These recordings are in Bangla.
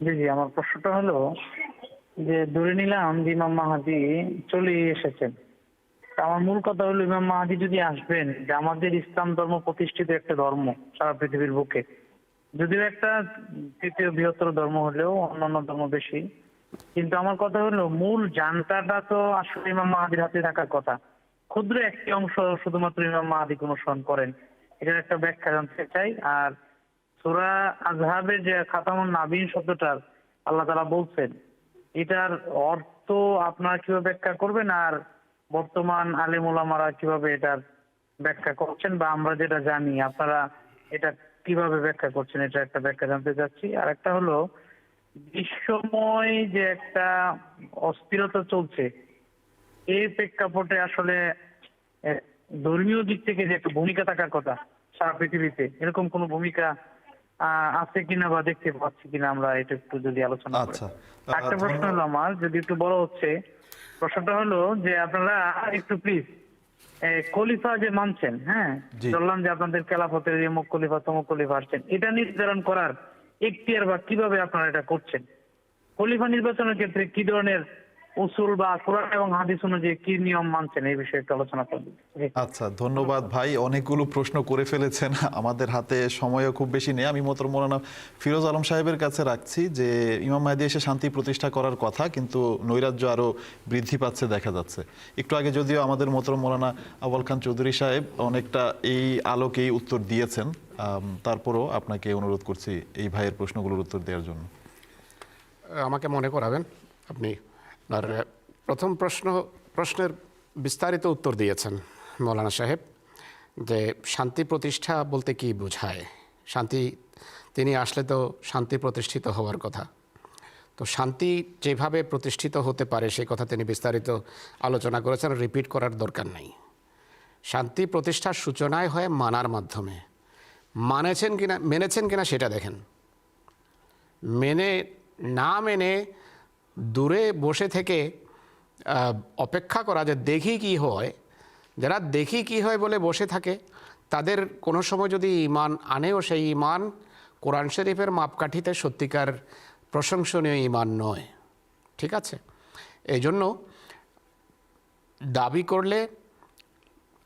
জি জি, আমার প্রশ্নটা হলো যে ধরে নিলাম যে ইমাম মাহাদি চলে এসেছেন। আমার মূল কথা হলো, ইমাম মাহাদি যদি আসবেন, যে আমাদের ইসলাম ধর্ম প্রতিষ্ঠিত একটা ধর্ম সারা পৃথিবীর বুকে, যদিও একটা তৃতীয় বৃহত্তর ধর্ম হলেও অন্যান্য ধর্ম বেশি, কিন্তু আমার কথা হলো, মূল জানতাটা তো আসলে ইমাম মাহাদির হাতে থাকার কথা। ক্ষুদ্র একটি অংশ শুধুমাত্র ইমাম মাহাদি অনুসরণ করেন। এটার একটা ব্যাখ্যা জানতে চাই, আর সুরা আজহাবের যে খাতামুন নাবিন শব্দটার আল্লাহ তালা বলছেন, এটার অর্থ আপনারা কীভাবে ব্যাখ্যা করবেন আর বর্তমান আলেম ওলামারা কীভাবে এটার ব্যাখ্যা করছেন বা আমরা যেটা জানি, আপনারা এটা কীভাবে ব্যাখ্যা করছেন, এটা একটা ব্যাখ্যা জানতে চাচ্ছি। আর একটা হলো, বিশ্বময় যে একটা অস্থিরতা চলছে এই প্রেক্ষাপটে আসলে ধর্মীয় দিক থেকে যে একটা ভূমিকা থাকার কথা সারা পৃথিবীতে, এরকম কোন ভূমিকা আছে কিনা বা দেখতে পাচ্ছি কিনা আমরা এটা একটু যদি আলোচনা করি। আচ্ছা। একটা প্রশ্ন হলো আমার যদি একটু বড় হচ্ছে প্রশ্নটা হলো যে আপনারা একটু প্লিজ খলিফা যে মানছেন হ্যাঁ? বললাম যে আপনাদের খেলাফতের অমুক খলিফা তমুক খলিফা আসছেন এটা নির্ধারণ করার এখতিয়ার বা কীভাবে আপনারা এটা করছেন? খলিফা নির্বাচনের ক্ষেত্রে কি ধরনের উসুল বা কোরআন এবং হাদিস অনুযায়ী কি নিয়ম মানছেন? এই বিষয়ে একটু আলোচনা করবেন আচ্ছা ধন্যবাদ ভাই। অনেকগুলো প্রশ্ন করে ফেলেছেন। আমাদের হাতে সময়ও খুব বেশি নেই। আমি মতর মৌলানা ফিরোজ আলম সাহেবের কাছে রাখছি যে ইমাম মাহদি এসে শান্তি প্রতিষ্ঠা করার কথা কিন্তু নৈরাজ্য আরও বৃদ্ধি পাচ্ছে দেখা যাচ্ছে। একটু আগে যদিও আমাদের মতর মৌলানা আবুল খান চৌধুরী সাহেব অনেকটা এই আলোকেই উত্তর দিয়েছেন। তারপরও আপনাকে অনুরোধ করছি এই ভাইয়ের প্রশ্নগুলোর উত্তর দেওয়ার জন্য। আমাকে মনে করাবেন? আপনি আপনার প্রথম প্রশ্ন, প্রশ্নের বিস্তারিত উত্তর দিয়েছেন মৌলানা সাহেব যে শান্তি প্রতিষ্ঠা বলতে কি বোঝায়? শান্তি, তিনি আসলে তো শান্তি প্রতিষ্ঠিত হওয়ার কথা। তো শান্তি যেভাবে প্রতিষ্ঠিত হতে পারে সেই কথা তিনি বিস্তারিত আলোচনা করেছেন রিপিট করার দরকার নেই। শান্তি প্রতিষ্ঠার সূচনায় হয় মানার মাধ্যমে। মানেছেন কিনা, মেনেছেন কিনা সেটা দেখেন। মেনে, না মেনে দূরে বসে থেকে অপেক্ষা করা যে দেখি কি হয়, যারা দেখি কি হয় বলে বসে থাকে, তাদের কোনো সময় যদি ইমান আনেও সেই ইমান কোরআন শরীফের মাপকাঠিতে সত্যিকার প্রশংসনীয় ইমান নয়। ঠিক আছে? এই জন্য দাবি করলে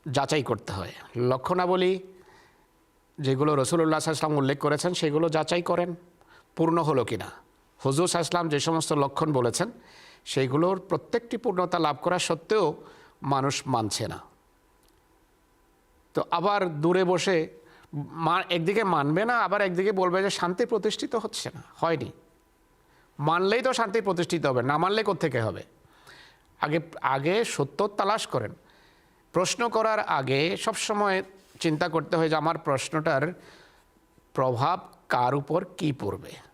যাচাই করতে হয়। লক্ষণাবলী যেগুলো রসুল্লাহ সাল্লাম উল্লেখ করেছেন, সেগুলো যাচাই করেন, পূর্ণ হলো কিনা। হুজুর সাল্লাম যে সমস্ত লক্ষণ বলেছেন, সেইগুলোর প্রত্যেকটি পূর্ণতা লাভ করা সত্ত্বেও মানুষ মানছে না। তো আবার দূরে বসে মা- একদিকে মানবে না, আবার একদিকে বলবে যে শান্তি প্রতিষ্ঠিত হচ্ছে না, হয়নি। মানলেই তো শান্তি প্রতিষ্ঠিত হবে, না মানলে কোত্থেকে হবে? আগে আগে সত্য তালাশ করেন। প্রশ্ন করার আগে সবসময় চিন্তা করতে হয় যে আমার প্রশ্নটার প্রভাব কার উপর কি পড়বে?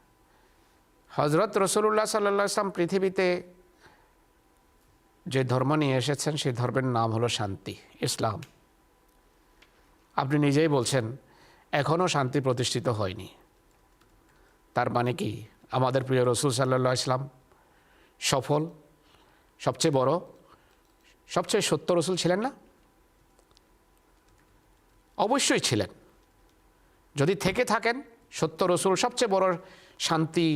হজরত রসুল্লাহ সাল্লাহ আসলাম পৃথিবীতে যে ধর্ম নিয়ে এসেছেন, সেই ধর্মের নাম হলো শান্তি, ইসলাম। আপনি নিজেই বলছেন এখনও শান্তি প্রতিষ্ঠিত হয়নি। তার মানে কি? আমাদের প্রিয় রসুল সাল্লাহ ইসলাম সফল, সবচেয়ে বড়, সবচেয়ে সত্য রসুল ছিলেন না? অবশ্যই ছিলেন। যদি থেকে থাকেন, সত্য রসুল সবচেয়ে বড় শান্তি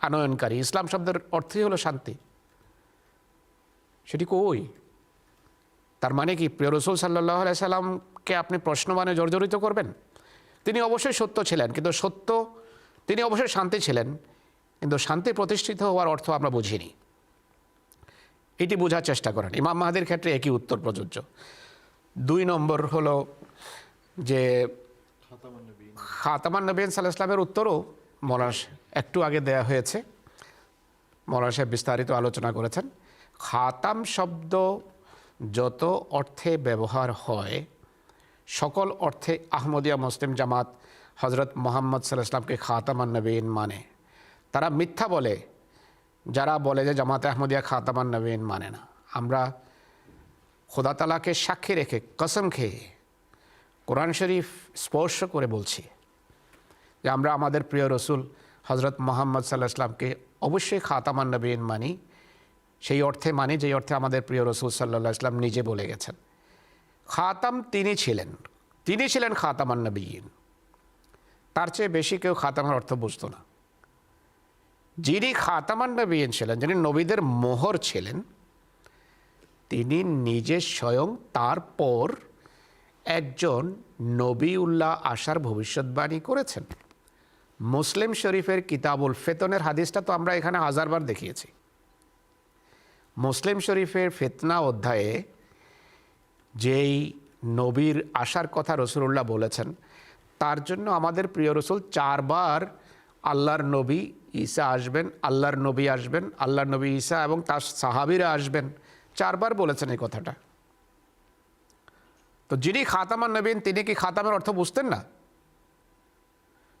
আনয়নকারী। ইসলাম শব্দের অর্থই হলো শান্তি। সেটি কই? তার মানে কি, প্রিয় রসুল সাল্লাহ সাল্লামকে আপনি প্রশ্ন মানে জর্জরিত করবেন? তিনি অবশ্যই সত্য ছিলেন, কিন্তু সত্য, তিনি অবশ্যই শান্তি ছিলেন, কিন্তু শান্তি প্রতিষ্ঠিত হওয়ার অর্থ আমরা বুঝিনি। এটি বোঝার চেষ্টা করেন। ইমাম মাহাদির ক্ষেত্রে একই উত্তর প্রযোজ্য। দুই নম্বর হলো যে, খাতামান নবীন সাল্লাহ ইসলামের উত্তরও মৌলানা একটু আগে দেয়া হয়েছে। মৌলানা সাহেব বিস্তারিত আলোচনা করেছেন। খাতাম শব্দ যত অর্থে ব্যবহার হয়, সকল অর্থে আহমদিয়া মুসলিম জামাত হজরত মোহাম্মদ সাল্লাহ খাতামান নবীন মানে। তারা মিথ্যা বলে, যারা বলে যে জামাতে আহমদিয়া খাতামান নবীন মানে না। আমরা খোদা তালাকে সাক্ষী রেখে, কসম খেয়ে কোরআন শরীফ স্পর্শ করে বলছি যে আমরা আমাদের প্রিয় রসুল হজরত মোহাম্মদ সাল্লাহ ইসলামকে অবশ্যই খাতামান নবীন মানি। সেই অর্থে মানি, যেই অর্থে আমাদের প্রিয় রসুল সাল্লাহ ইসলাম নিজে বলে গেছেন। খাতাম তিনি ছিলেন তিনি ছিলেন খাতামান নবীন। তার চেয়ে বেশি কেউ খাতামার অর্থ বুঝতো না। যিনি খাতামান নবীন ছিলেন, যিনি নবীদের মোহর ছিলেন, তিনি নিজে স্বয়ং তারপর একজন নবীউল্লাহ আসার ভবিষ্যৎবাণী করেছেন। মুসলিম শরীফের কিতাবুল ফেতনের হাদিসটা তো আমরা এখানে হাজারবার দেখিয়েছি। মুসলিম শরীফের ফেতনা অধ্যায়ে যেই নবীর আসার কথা রসুল্লাহ বলেছেন, তার জন্য আমাদের প্রিয় রসুল চারবার আল্লাহর নবী ঈসা আসবেন, আল্লাহর নবী আসবেন, আল্লাহর নবী ঈসা এবং তার সাহাবিরা আসবেন, চারবার বলেছেন এই কথাটা। তো যিনি খাতামান নবীন, তিনি কি খাতামের অর্থ বুঝতেন না?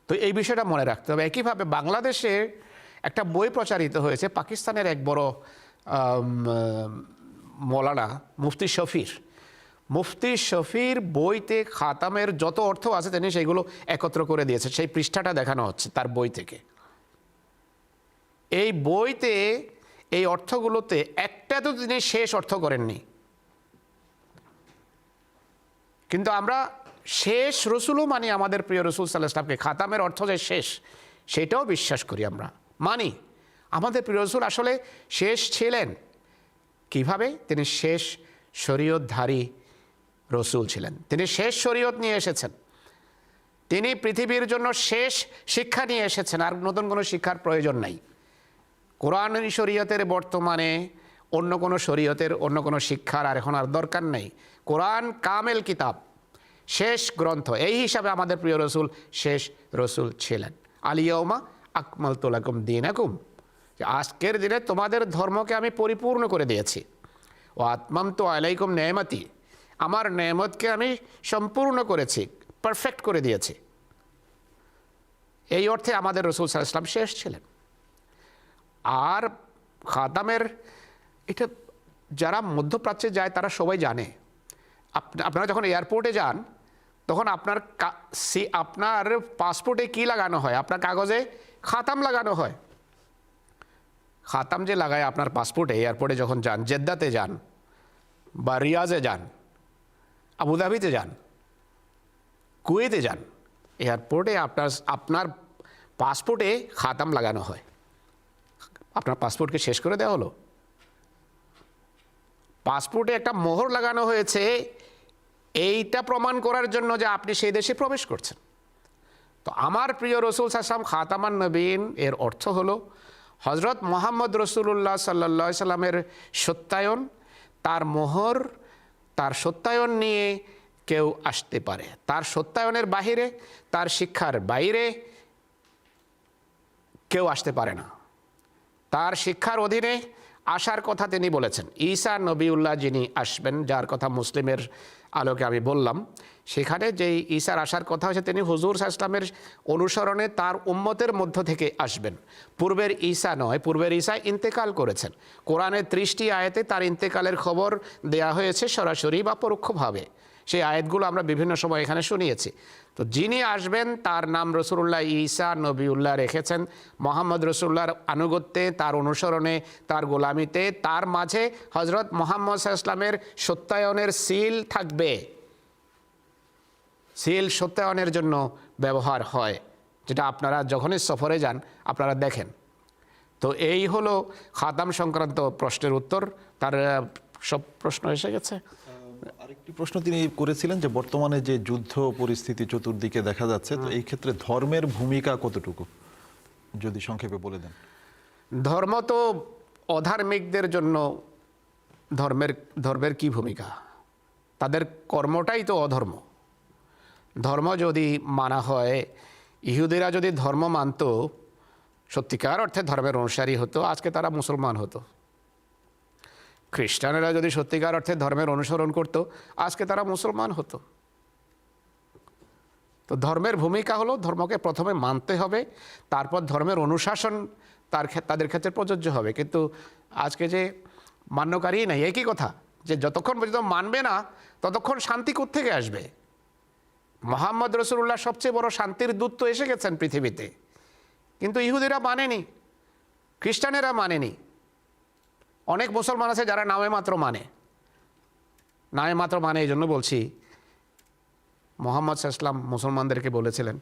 তো এই বিষয়টা মনে রাখতে হবে। একইভাবে বাংলাদেশে একটা বই প্রচারিত হয়েছে, পাকিস্তানের এক বড় মৌলানা মুফতি শফির। মুফতি শফির বইতে খাতামের যত অর্থ আছে তিনি সেইগুলো একত্র করে দিয়েছে সেই পৃষ্ঠাটা দেখানো হচ্ছে তার বই থেকে। এই বইতে এই অর্থগুলোতে একটা তো তিনি শেষ অর্থ করেননি। কিন্তু আমরা শেষ রসুলও মানি আমাদের প্রিয় রসুল সাল্লাহ ইসলামকে খাতামের অর্থ যে শেষ, সেটাও বিশ্বাস করি আমরা। মানি, আমাদের প্রিয় রসুল আসলে শেষ ছিলেন। কীভাবে? তিনি শেষ শরীয়তধারী রসুল ছিলেন। তিনি শেষ শরীয়ত নিয়ে এসেছেন। তিনি পৃথিবীর জন্য শেষ শিক্ষা নিয়ে এসেছেন। আর নতুন কোনো শিক্ষার প্রয়োজন নাই। কোরআন শরীয়তের বর্তমানে অন্য কোনো শরীয়তের, অন্য কোনো শিক্ষার আর এখন আর দরকার নেই। কোরআন কামেল কিতাব। শেষ গ্রন্থ। এই হিসাবে আমাদের প্রিয় রসুল শেষ রসুল ছিলেন। আলিয়মা আকমাল তোলাকুম দিন আকুম আজকের দিনে তোমাদের ধর্মকে আমি পরিপূর্ণ করে দিয়েছি। ও আত্মাম তো আলাইকুম নেয়ামতি। আমার নেয়ামতকে আমি সম্পূর্ণ করেছি পারফেক্ট করে দিয়েছি। এই অর্থে আমাদের রসুল সাল্লাহ ইসলাম শেষ ছিলেন। আর খাতামের এটা যারা মধ্যপ্রাচ্যে যায় তারা সবাই জানে। আপ- আপনারা যখন এয়ারপোর্টে যান তখন আপনার সি- আপনার পাসপোর্টে কি লাগানো হয়? আপনার কাগজে খাতাম লাগানো হয়। খাতাম যে লাগায় আপনার পাসপোর্টে এয়ারপোর্টে যখন যান, জেদ্দাতে যান, বা রিয়াজে যান, আবুধাবিতে যান, কুয়েতে যান এয়ারপোর্টে আপনার আপনার পাসপোর্টে খাতাম লাগানো হয়। আপনার পাসপোর্টকে শেষ করে দেওয়া হলো। পাসপোর্টে একটা মোহর লাগানো হয়েছে এইটা প্রমাণ করার জন্য যে আপনি সেই দেশে প্রবেশ করছেন। তো আমার প্রিয় রসুল সাসলাম খাতামান নবীন, এর অর্থ হলো হজরত মোহাম্মদ রসুল্লাহ সাল্লা সাল্লামের সত্যায়ন, তার মোহর, তার সত্যায়ন নিয়ে কেউ আসতে পারে। তার সত্যায়নের বাহিরে, তার শিক্ষার বাইরে কেউ আসতে পারে না। তার শিক্ষার অধীনে আসার কথা তিনি বলেছেন। ঈসা নবীউল্লাহ যিনি আসবেন, যার কথা মুসলিমের আলোকে আমি বললাম, সেখানে যেই ঈশার আসার কথা হয়েছে, তিনি হুজুর ইসলামের অনুসরণে তার উম্মতের মধ্য থেকে আসবেন। পূর্বের ঈশা নয়, পূর্বের ঈশা ইন্তেকাল করেছেন। কোরআনের ত্রিশটি আয়াতে তার ইন্তেকালের খবর দেয়া হয়েছে সরাসরি বা পরোক্ষভাবে। সেই আয়াতগুলো আমরা বিভিন্ন সময় এখানে শুনিয়েছি। তো যিনি আসবেন, তার নাম রসুল্লাহ ঈসা নবীউল্লাহ রেখেছেন। মোহাম্মদ রসুল্লাহর আনুগত্যে, তার অনুসরণে, তার গোলামিতে, তার মাঝে হজরত মোহাম্মদ ইসলামের সত্যায়নের সিল থাকবে। সিল সত্যায়নের জন্য ব্যবহার হয়, যেটা আপনারা যখনই সফরে যান, আপনারা দেখেন। তো এই হলো খাতাম সংক্রান্ত প্রশ্নের উত্তর। তার সব প্রশ্ন এসে গেছে? আরেকটি প্রশ্ন তিনি করেছিলেন যে বর্তমানে যে যুদ্ধ পরিস্থিতি চতুর্দিকে দেখা যাচ্ছে, তো এই ক্ষেত্রে ধর্মের ভূমিকা কতটুকু? যদি সংক্ষেপে বলে দেন। ধর্ম তো অধার্মিকদের জন্য ধর্মের ধর্মের কি ভূমিকা? তাদের কর্মটাই তো অধর্ম। ধর্ম যদি মানা হয়, ইহুদিরা যদি ধর্ম মানত, সত্যিকার অর্থে ধর্মের অনুসারী হতো, আজকে তারা মুসলমান হতো। খ্রিস্টানেরা যদি সত্যিকার অর্থে ধর্মের অনুসরণ করত, আজকে তারা মুসলমান হতো। তো ধর্মের ভূমিকা হলো ধর্মকে প্রথমে মানতে হবে, তারপর ধর্মের অনুশাসন তার তাদের ক্ষেত্রে প্রযোজ্য হবে। কিন্তু আজকে যে মান্যকারী নাই একই কথা? যে যতক্ষণ পর্যন্ত মানবে না, ততক্ষণ শান্তি থেকে আসবে? মোহাম্মদ রসুল্লাহ সবচেয়ে বড় শান্তির দূত তো এসে গেছেন পৃথিবীতে। কিন্তু ইহুদিরা মানেনি, খ্রিস্টানেরা মানেনি। অনেক মুসলমান আছে যারা নামে মাত্র মানে। নামে মাত্র মানে এই জন্য বলছি, মোহাম্মদ সাল্লাম মুসলমানদেরকে বলেছিলেন,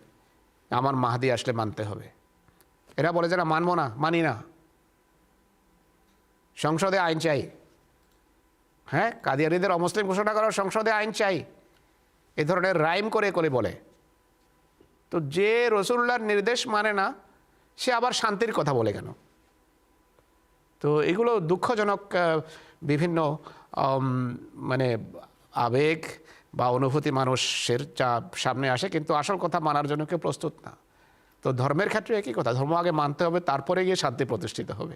আমার মাহাদি আসলে মানতে হবে। এরা বলে যে, না, মানবো না, মানি না। সংসদে আইন চাই। হ্যাঁ কাদিয়ারিদের অমুসলিম ঘোষণা করার সংসদে আইন চাই। এ ধরনের রাইম করে করে বলে। তো যে রসুল্লার নির্দেশ মানে না, সে আবার শান্তির কথা বলে কেন? তো এগুলো দুঃখজনক বিভিন্ন মানে আবেগ বা অনুভূতি মানুষের যা সামনে আসে, কিন্তু আসল কথা মানার জন্য কেউ প্রস্তুত না। তো ধর্মের ক্ষেত্রে একই কথা, ধর্ম আগে মানতে হবে, তারপরে গিয়ে শান্তি প্রতিষ্ঠিত হবে।